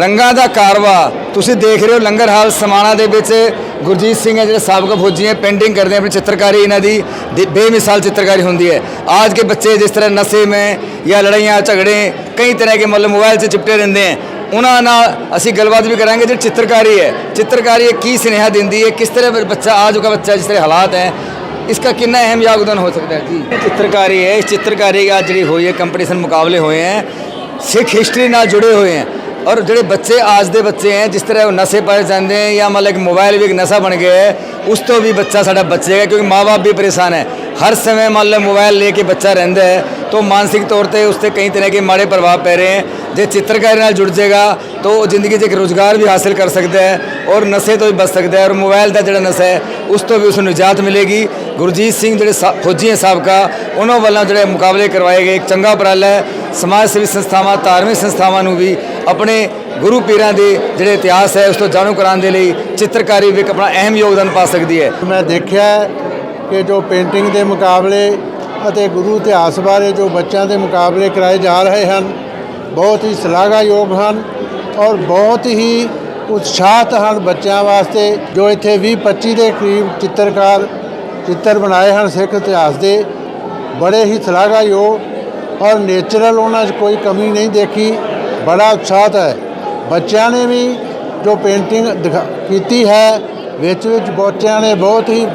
ਰੰਗਾਂ ਦਾ ਕਾਰਵਾ ਤੁਸੀਂ ਦੇਖ ਰਹੇ ਹੋ ਲੰਗਰ ਹਾਲ ਸਮਾਣਾ ਦੇ ਵਿੱਚ ਗੁਰਜੀਤ ਸਿੰਘ ਹੈ ਜਿਹੜੇ ਸਾਬਕਾ ਫੌਜੀ ਹੈ पेंटिंग करते हैं अपनी चित्रकारी ਇਹਨਾਂ ਦੀ ਦੇ- ਬੇਮਿਸਾਲ चित्रकारी ਹੁੰਦੀ है आज के बच्चे जिस तरह नशे में या लड़ाइयाँ झगड़े कई तरह के मतलब मोबाइल से चिपटे ਰਹਿੰਦੇ हैं ਉਹਨਾਂ ਨਾਲ ਅਸੀਂ ਗੱਲਬਾਤ ਵੀ ਕਰਾਂਗੇ ਜਿਹੜੀ ਚਿੱਤਰਕਾਰੀ ਹੈ ਚਿੱਤਰਕਾਰੀ ਇਹ ਕੀ ਸੁਨੇਹਾ ਦਿੰਦੀ ਹੈ ਕਿਸ ਤਰ੍ਹਾਂ ਬੱਚਾ आज का बच्चा जिस तरह हालात है इसका कितना अहम योगदान हो सकता है जी चित्रकारी है इस चित्रकारी का ਜਿਹੜੀ ਹੋਈ ਹੈ ਕੰਪੀਟੀਸ਼ਨ ਮੁਕਾਬਲੇ ਹੋਏ हैं ਸਿੱਖ ਹਿਸਟਰੀ ਨਾਲ ਜੁੜੇ ਹੋਏ हैं ਔਰ ਜਿਹੜੇ ਬੱਚੇ ਅੱਜ ਦੇ ਬੱਚੇ ਹੈ ਜਿਸ ਤਰ੍ਹਾਂ ਉਹ ਨਸ਼ੇ ਪਾਏ ਜਾਂਦੇ ਹੈ ਜਾਂ ਮਤਲਬ ਕਿ ਮੋਬਾਈਲ ਵੀ ਇੱਕ ਨਸ਼ਾ ਬਣ ਗਿਆ ਹੈ ਉਸ ਤੋਂ ਵੀ ਬੱਚਾ ਸਾਡਾ ਬਚੇਗਾ ਕਿਉਂਕਿ ਮਾਪੇ ਵੀ ਪਰੇਸ਼ਾਨ ਹੈ ਹਰ समय मतलब मोबाइल लेके बच्चा रहता है तो मानसिक तौर पे उस पर कई तरह के माड़े प्रभाव पै रहे हैं ਜੇ ਚਿੱਤਰਕਾਰੀ ਨਾਲ ਜੁੜ ਜਾਏਗਾ ਤਾਂ ਉਹ ਜ਼ਿੰਦਗੀ 'ਚ ਇੱਕ ਰੋਜ਼ਗਾਰ ਵੀ ਹਾਸਿਲ ਕਰ ਸਕਦਾ ਹੈ ਔਰ ਨਸ਼ੇ ਤੋਂ ਵੀ ਬਚ ਸਕਦਾ ਹੈ ਔਰ ਮੋਬਾਈਲ ਦਾ ਜਿਹੜਾ ਨਸ਼ਾ ਹੈ ਉਸ ਤੋਂ ਵੀ ਉਸ ਨੂੰ ਨਿਜਾਤ ਮਿਲੇਗੀ ਗੁਰਜੀਤ ਸਿੰਘ ਜਿਹੜੇ ਸਾ- ਫੌਜੀ ਹੈ ਸਾਬਕਾ ਉਹਨਾਂ ਵੱਲੋਂ ਜਿਹੜੇ ਮੁਕਾਬਲੇ ਕਰਵਾਏ ਗਏ ਇੱਕ ਚੰਗਾ ਉਪਰਾਲਾ ਹੈ ਸਮਾਜ ਸੇਵੀ ਸੰਸਥਾਵਾਂ, ਧਾਰਮਿਕ ਸੰਸਥਾਵਾਂ ਨੂੰ ਵੀ ਆਪਣੇ ਗੁਰੂ ਪੀਰਾਂ ਦੇ ਜਿਹੜੇ ਇਤਿਹਾਸ ਹੈ, ਉਸ ਤੋਂ ਜਾਣੂ ਕਰਾਉਣ ਦੇ ਲਈ ਚਿੱਤਰਕਾਰੀ ਵੀ ਇੱਕ ਆਪਣਾ ਅਹਿਮ ਯੋਗਦਾਨ ਪਾ ਸਕਦੀ ਹੈ। ਮੈਂ ਦੇਖਿਆ ਕਿ ਜੋ ਪੇਂਟਿੰਗ ਦੇ ਮੁਕਾਬਲੇ ਅਤੇ ਗੁਰੂ ਇਤਿਹਾਸ ਬਾਰੇ ਜੋ ਬੱਚਿਆਂ ਦੇ ਮੁਕਾਬਲੇ ਕਰਾਏ ਜਾ ਰਹੇ ਹਨ, ਬਹੁਤ ਹੀ ਸ਼ਲਾਘਾਯੋਗ ਹਨ ਔਰ ਬਹੁਤ ਹੀ ਉਤਸ਼ਾਹਤ ਹਨ ਬੱਚਿਆਂ ਵਾਸਤੇ, ਜੋ ਇੱਥੇ 20 25 ਦੇ ਕਰੀਬ ਚਿੱਤਰਕਾਰ ਚਿੱਤਰ ਬਣਾਏ ਹਨ ਸਿੱਖ ਇਤਿਹਾਸ ਦੇ, ਬੜੇ ਹੀ ਸ਼ਲਾਘਾਯੋਗ ਔਰ ਨੇਚਰਲ ਉਹਨਾਂ 'ਚ ਕੋਈ ਕਮੀ ਨਹੀਂ ਦੇਖੀ, ਬੜਾ ਉਤਸ਼ਾਹਤ ਹੈ। ਬੱਚਿਆਂ ਨੇ ਵੀ ਜੋ ਪੇਂਟਿੰਗ ਦਿਖਾ- ਕੀਤੀ ਹੈ, ਵਿੱਚ ਵਿੱਚ ਬੱਚਿਆਂ ਨੇ ਬਹੁਤ ਹੀ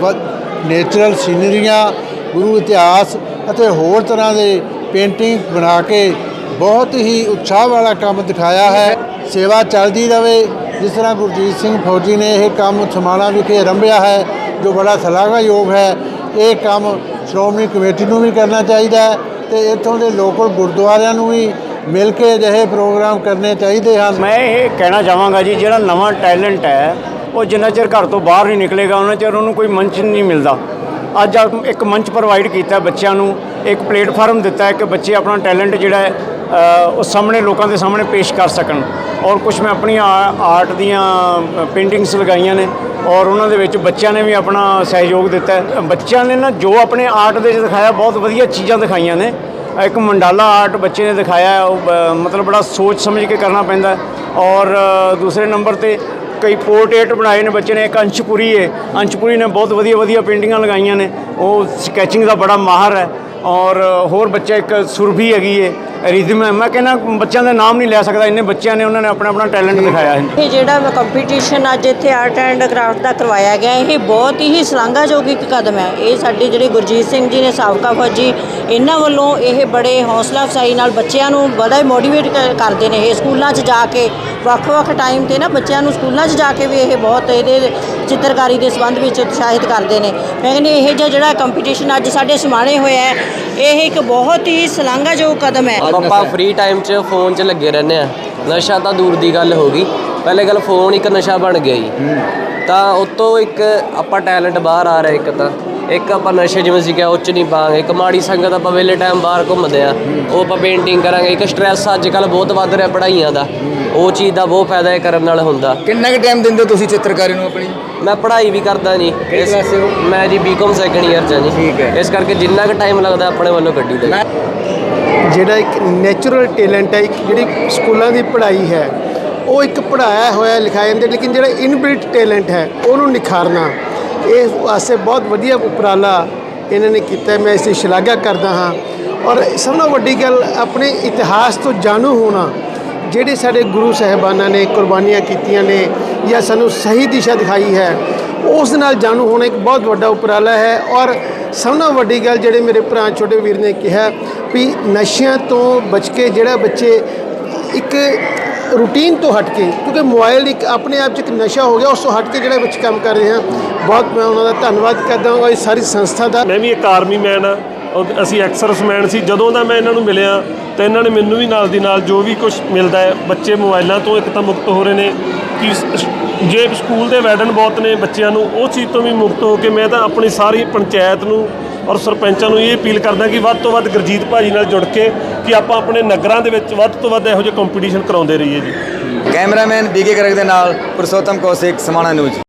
ਨੇਚਰਲ ਸੀਨਰੀਆਂ, ਗੁਰੂ ਇਤਿਹਾਸ ਅਤੇ ਹੋਰ ਤਰ੍ਹਾਂ ਦੇ ਪੇਂਟਿੰਗ ਬਣਾ ਕੇ ਬਹੁਤ ਹੀ ਉਤਸ਼ਾਹ ਵਾਲਾ ਕੰਮ ਦਿਖਾਇਆ ਹੈ। ਸੇਵਾ ਚੱਲਦੀ ਰਵੇ, ਜਿਸ ਤਰ੍ਹਾਂ ਗੁਰਜੀਤ ਸਿੰਘ ਫੌਜੀ ਨੇ ਇਹ ਕੰਮ ਸਮਾਣਾ ਵਿਖੇ ਆਰੰਭਿਆ ਹੈ, ਜੋ ਬੜਾ ਸ਼ਲਾਘਾਯੋਗ ਹੈ। ਇਹ ਕੰਮ ਸ਼੍ਰੋਮਣੀ ਕਮੇਟੀ ਨੂੰ ਵੀ ਕਰਨਾ ਚਾਹੀਦਾ ਹੈ। ਤੇ ਇੱਥੋਂ ਦੇ ਲੋਕਲ ਗੁਰਦੁਆਰਿਆਂ ਨੂੰ ਵੀ ਮਿਲ ਕੇ ਅਜਿਹੇ ਪ੍ਰੋਗਰਾਮ ਕਰਨੇ ਚਾਹੀਦੇ ਹਨ। ਮੈਂ ਇਹ ਕਹਿਣਾ ਚਾਹਾਂਗਾ ਜੀ, ਜਿਹੜਾ ਨਵਾਂ ਟੈਲੈਂਟ ਹੈ, ਉਹ ਜਿੰਨਾ ਚਿਰ ਘਰ ਤੋਂ ਬਾਹਰ ਨਹੀਂ ਨਿਕਲੇਗਾ, ਉਹਨਾਂ ਚਿਰ ਉਹਨੂੰ ਕੋਈ ਮੰਚ ਨਹੀਂ ਮਿਲਦਾ। ਅੱਜ ਆ ਇੱਕ ਮੰਚ ਪ੍ਰੋਵਾਈਡ ਕੀਤਾ ਬੱਚਿਆਂ ਨੂੰ, ਇੱਕ ਪਲੇਟਫਾਰਮ ਦਿੱਤਾ ਹੈ ਕਿ ਬੱਚੇ ਆਪਣਾ ਟੈਲੈਂਟ ਜਿਹੜਾ ਹੈ ਉਹ ਸਾਹਮਣੇ ਲੋਕਾਂ ਦੇ ਸਾਹਮਣੇ ਪੇਸ਼ ਕਰ ਸਕਣ। ਔਰ ਕੁਝ ਮੈਂ ਆਪਣੀਆਂ ਆਰਟ ਦੀਆਂ ਪੇਂਟਿੰਗਸ ਲਗਾਈਆਂ ਨੇ। ਔਰ ਉਹਨਾਂ ਦੇ ਵਿੱਚ ਬੱਚਿਆਂ ਨੇ ਵੀ ਆਪਣਾ ਸਹਿਯੋਗ ਦਿੱਤਾ ਬੱਚਿਆਂ ਨੇ ਨਾ ਜੋ ਆਪਣੇ ਆਰਟ ਦੇ ਵਿੱਚ ਦਿਖਾਇਆ, ਬਹੁਤ ਵਧੀਆ ਚੀਜ਼ਾਂ ਦਿਖਾਈਆਂ ਨੇ। ਇੱਕ ਮੰਡਾਲਾ ਆਰਟ ਬੱਚੇ ਨੇ ਦਿਖਾਇਆ ਉਹ ਮਤਲਬ ਬੜਾ ਸੋਚ ਸਮਝ ਕੇ ਕਰਨਾ ਪੈਂਦਾ ਔਰ ਦੂਸਰੇ ਨੰਬਰ ਤੇ ਕਈ ਪੋਰਟਰੇਟ ਬਣਾਏ ਨੇ ਬੱਚੇ ਨੇ। ਇੱਕ ਅੰਸ਼ਪੁਰੀ ਹੈ ਅੰਸ਼ਪੁਰੀ ਨੇ ਬਹੁਤ ਵਧੀਆ ਵਧੀਆ ਪੇਂਟਿੰਗਾਂ ਲਗਾਈਆਂ ਨੇ। ਉਹ ਸਕੈਚਿੰਗ ਦਾ ਬੜਾ ਮਾਹਰ ਹੈ। ਔਰ ਹੋਰ ਬੱਚਾ, ਇੱਕ ਸੁਰਭੀ ਹੈਗੀ ਹੈ ਰਿਦਮ ਹੈ। ਮੈਂ ਕਹਿੰਦਾ ਬੱਚਿਆਂ ਦਾ ਨਾਮ ਨਹੀਂ ਲੈ ਸਕਦਾ। ਇੰਨੇ ਬੱਚਿਆਂ ਨੇ ਉਹਨਾਂ ਨੇ ਆਪਣਾ ਆਪਣਾ ਟੈਲੈਂਟ ਦਿਖਾਇਆ ਹੈ। ਇਹ ਜਿਹੜਾ ਕੰਪੀਟੀਸ਼ਨ ਅੱਜ ਇੱਥੇ ਆਰਟ ਐਂਡ ਕਰਾਫਟ ਦਾ ਕਰਵਾਇਆ ਗਿਆ, ਇਹ ਬਹੁਤ ਹੀ ਸ਼ਲਾਘਾਯੋਗ ਇੱਕ ਕਦਮ ਹੈ। ਇਹ ਸਾਡੇ ਜਿਹੜੇ ਗੁਰਜੀਤ ਸਿੰਘ ਜੀ ਨੇ ਸਾਬਕਾ ਫੌਜੀ, ਇਹਨਾਂ ਵੱਲੋਂ ਇਹ ਬੜੇ ਹੌਸਲਾ ਅਫਜ਼ਾਈ ਨਾਲ ਬੱਚਿਆਂ ਨੂੰ ਬੜਾ ਮੋਟੀਵੇਟ ਕਰਦੇ ਨੇ। ਇਹ ਸਕੂਲਾਂ 'ਚ ਜਾ ਕੇ ਵੱਖ-ਵੱਖ ਟਾਈਮ ਤੇ ਨਾ ਬੱਚਿਆਂ ਨੂੰ ਸਕੂਲਾਂ 'ਚ ਜਾ ਕੇ ਵੀ ਇਹ ਬਹੁਤ ਇਹਦੇ ਚਿੱਤਰਕਾਰੀ ਦੇ ਸੰਬੰਧ ਵਿੱਚ ਉਤਸ਼ਾਹਿਤ ਕਰਦੇ ਨੇ। ਮੈਂ ਕਹਿੰਦੀ ਇਹ ਜਿਹਾ ਜਿਹੜਾ ਕੰਪੀਟੀਸ਼ਨ ਅੱਜ ਸਾਡੇ ਸਮਾਣੇ ਹੋਇਆ ਹੈ ਇਹ ਇੱਕ ਬਹੁਤ ਹੀ ਸ਼ਲਾਘਾਯੋਗ ਕਦਮ ਹੈ। ਆਪਾਂ ਫ੍ਰੀ ਟਾਈਮ 'ਚ ਫੋਨ 'ਚ ਲੱਗੇ ਰਹਿੰਦੇ ਆ ਨਸ਼ਾ ਤਾਂ ਦੂਰ ਦੀ ਗੱਲ ਹੋ ਗਈ। ਪਹਿਲੇ ਗੱਲ ਫੋਨ ਇੱਕ ਨਸ਼ਾ ਬਣ ਗਿਆ ਜੀ। ਤਾਂ ਉਤੋਂ ਇੱਕ ਆਪਾਂ ਟੈਲੈਂਟ ਬਾਹਰ ਆ ਰਿਹਾ ਇੱਕ ਤਾਂ। ਇੱਕ ਆਪਾਂ ਨਸ਼ੇ ਜਿਵੇਂ ਸੀ ਕਿਹਾ ਉਹ 'ਚ ਨਹੀਂ ਪਾਵਾਂਗੇ। ਇੱਕ ਮਾੜੀ ਸੰਗਤ ਆਪਾਂ ਵੇਲੇ ਟਾਈਮ ਬਾਹਰ ਘੁੰਮਦੇ ਆ। ਉਹ ਆਪਾਂ ਪੇਂਟਿੰਗ ਕਰਾਂਗੇ। ਇੱਕ ਸਟ੍ਰੈਸ ਅੱਜ ਕੱਲ ਬਹੁਤ ਵੱਧ ਰਿਹਾ ਪੜ੍ਹਾਈਆਂ ਦਾ। ਉਹ ਚੀਜ਼ ਦਾ ਬਹੁਤ ਫਾਇਦਾ ਇਹ ਕਰਨ ਨਾਲ ਹੁੰਦਾ। ਕਿੰਨਾ ਕੁ ਟਾਈਮ ਦਿੰਦੇ ਹੋ ਤੁਸੀਂ ਚਿੱਤਰਕਾਰੀ ਨੂੰ ਆਪਣੀ? ਮੈਂ ਪੜ੍ਹਾਈ ਵੀ ਕਰਦਾ ਜੀ। ਇਸ- ਹੋ? ਮੈਂ ਜੀ ਬੀਕਾਮ ਸੈਕੰਡ ਇਅਰ 'ਚ ਹਾਂ ਜੀ। ਠੀਕ ਹੈ। ਇਸ ਕਰਕੇ ਜਿੰਨਾ ਕੁ ਟਾਈਮ ਲੱਗਦਾ ਆਪਣੇ ਵੱਲੋਂ ਕੱਢੀ ਦਾ। ਜਿਹੜਾ ਇੱਕ ਨੈਚੁਰਲ ਟੈਲੈਂਟ ਹੈ ਇੱਕ ਜਿਹੜੀ ਸਕੂਲਾਂ ਦੀ ਪੜ੍ਹਾਈ ਹੈ ਉਹ ਇੱਕ ਪੜ੍ਹਾਇਆ ਹੋਇਆ ਲਿਖਾਇਆ ਜਾਂਦਾ ਲੇਕਿਨ ਜਿਹੜਾ ਇਨਬਿਲਟ ਟੈਲੈਂਟ ਹੈ ਉਹਨੂੰ ਨਿਖਾਰਨਾ। ਇਸ ਵਾਸਤੇ ਬਹੁਤ ਵਧੀਆ ਉਪਰਾਲਾ ਇਹਨਾਂ ਨੇ ਕੀਤਾ ਮੈਂ ਇਸ ਦੀ ਸ਼ਲਾਘਾ ਕਰਦਾ ਹਾਂ। ਔਰ ਸਭ ਨਾਲੋਂ ਵੱਡੀ ਗੱਲ, ਆਪਣੇ ਇਤਿਹਾਸ ਤੋਂ ਜਾਣੂ ਹੋਣਾ, ਜਿਹੜੇ ਸਾਡੇ ਗੁਰੂ ਸਾਹਿਬਾਨਾਂ ਨੇ ਕੁਰਬਾਨੀਆਂ ਕੀਤੀਆਂ ਨੇ ਜਾਂ ਸਾਨੂੰ ਸਹੀ ਦਿਸ਼ਾ ਦਿਖਾਈ ਹੈ, ਉਸ ਨਾਲ ਜਾਣੂ ਹੋਣਾ ਇੱਕ ਬਹੁਤ ਵੱਡਾ ਉਪਰਾਲਾ ਹੈ। ਔਰ ਸਭ ਨਾਲੋਂ ਵੱਡੀ ਗੱਲ, ਜਿਹੜੇ ਮੇਰੇ ਭਰਾ ਛੋਟੇ ਵੀਰ ਨੇ ਕਿਹਾ ਵੀ ਨਸ਼ਿਆਂ ਤੋਂ ਬਚ ਕੇ ਜਿਹੜਾ ਬੱਚੇ ਇੱਕ ਰੂਟੀਨ ਤੋਂ ਹਟ ਕੇ, ਕਿਉਂਕਿ ਮੋਬਾਈਲ ਇੱਕ ਆਪਣੇ ਆਪ 'ਚ ਇੱਕ ਨਸ਼ਾ ਹੋ ਗਿਆ, ਉਸ ਤੋਂ ਹਟ ਕੇ ਜਿਹੜੇ ਬੱਚੇ ਕੰਮ ਕਰ ਰਹੇ ਹਨ ਬਹੁਤ ਮੈਂ ਉਹਨਾਂ ਦਾ ਧੰਨਵਾਦ ਕਰਦਾ ਹਾਂ ਇਸ ਸਾਰੀ ਸੰਸਥਾ ਦਾ। ਮੈਂ ਵੀ ਇੱਕ ਆਰਮੀ ਮੈਨ ਆ ਉਹ- ਅਸੀਂ ਐਕਸਰਸਮੈਨ ਸੀ। ਜਦੋਂ ਦਾ ਮੈਂ ਇਹਨਾਂ ਨੂੰ ਮਿਲਿਆ, ਤਾਂ ਇਹਨਾਂ ਨੇ ਮੈਨੂੰ ਵੀ ਨਾਲ ਦੀ ਨਾਲ ਜੋ ਵੀ ਕੁਝ ਮਿਲਦਾ ਹੈ, ਬੱਚੇ ਮੋਬਾਈਲਾਂ ਤੋਂ ਇੱਕ ਤਾਂ ਮੁਕਤ ਹੋ ਰਹੇ ਨੇ, ਕਿ ਜੇ ਸਕੂਲ ਦੇ ਵੈਡਨ ਬਹੁਤ ਨੇ ਬੱਚਿਆਂ ਨੂੰ, ਉਹ ਚੀਜ਼ ਤੋਂ ਵੀ ਮੁਕਤ ਹੋ ਕੇ ਮੈਂ ਤਾਂ ਆਪਣੀ ਸਾਰੀ ਪੰਚਾਇਤ ਨੂੰ ਔਰ ਸਰਪੰਚਾਂ ਨੂੰ ਇਹ ਅਪੀਲ ਕਰਦਾ ਕਿ ਵੱਧ ਤੋਂ ਵੱਧ ਗੁਰਜੀਤ ਭਾਜੀ ਨਾਲ ਜੁੜ ਕੇ ਕਿ ਆਪਾਂ ਆਪਣੇ ਨਗਰਾਂ ਦੇ ਵਿੱਚ ਵੱਧ ਤੋਂ ਵੱਧ ਇਹੋ ਜਿਹੇ ਕੰਪੀਟੀਸ਼ਨ ਕਰਾਉਂਦੇ ਰਹੀਏ ਜੀ। ਕੈਮਰਾਮੈਨ ਬੀਕੇ ਗਰਗ ਦੇ ਨਾਲ ਪੁਰਸ਼ੋਤਮ ਕੌਸ਼ਿਕ, ਸਮਾਣਾ ਨਿਊਜ਼